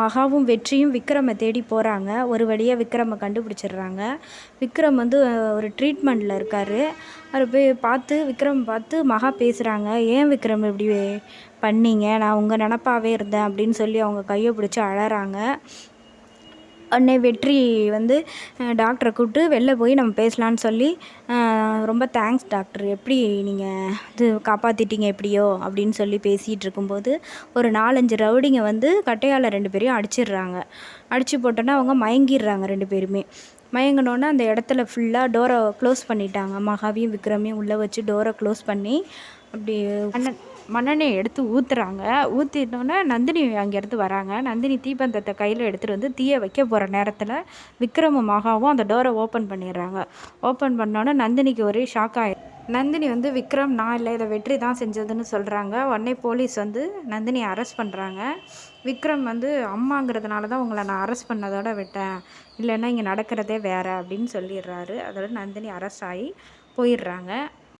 மகாவும் வெற்றியும் விக்ரமை தேடி போகிறாங்க ஒரு வழியாக விக்ரமை கண்டுபிடிச்சிடுறாங்க. விக்ரம் வந்து ஒரு ட்ரீட்மெண்ட்டில் இருக்கார். அவர் போய் பார்த்து விக்ரம் பார்த்து மகா பேசுகிறாங்க ஏன் விக்ரம் இப்படி பண்ணீங்க? நான் உங்கள் நினப்பாவே இருந்தேன். அப்படின்னு சொல்லி அவங்க கையை பிடிச்சி அழறாங்க. உடனே வெற்றி வந்து டாக்டரை கூப்பிட்டு வெளில போய் நம்ம பேசலான்னு சொல்லி ரொம்ப தேங்க்ஸ் டாக்டர். எப்படி நீங்கள் இது காப்பாற்றிட்டீங்க எப்படியோ அப்படின்னு சொல்லி பேசிகிட்டு இருக்கும்போது ஒரு நாலஞ்சு ரவுடிங்க வந்து கட்டையால் ரெண்டு பேரையும் அடிச்சிடுறாங்க. அடித்து போட்டோன்னா அவங்க மயங்கிடுறாங்க ரெண்டு பேருமே. மயங்கினோன்னே அந்த இடத்துல ஃபுல்லாக டோரை க்ளோஸ் பண்ணிட்டாங்க. மகாவியும் விக்ரமையும் உள்ளே வச்சு டோரை க்ளோஸ் பண்ணி அப்படி அண்ணன் மண்ணெண்ணெயை எடுத்து ஊற்றுறாங்க ஊற்றிட்டோன்னே நந்தினி அங்கேருந்து வராங்க. நந்தினி தீப்பந்தத்தை கையில் எடுத்துகிட்டு வந்து தீயை வைக்க போகிற நேரத்தில் விக்ரமும் மகாவும் அந்த டோரை ஓப்பன் பண்ணிடுறாங்க. ஓப்பன் பண்ணோன்னே நந்தினிக்கு ஒரே ஷாக் ஆயிடும் நந்தினி வந்து விக்ரம் நான் இல்லை இதை வெற்றி தான் செஞ்சதுன்னு சொல்கிறாங்க உடனே போலீஸ் வந்து நந்தினியை அரெஸ்ட் பண்ணுறாங்க விக்ரம் வந்து அம்மாங்கிறதுனால தான் உங்களை நான் அரெஸ்ட் பண்ணதோட விட்டேன். இல்லைன்னா இங்கே நடக்கிறதே வேறு அப்படின்னு சொல்லிடுறாரு. அதோட நந்தினி அரெஸ்ட் ஆகி போயிடுறாங்க.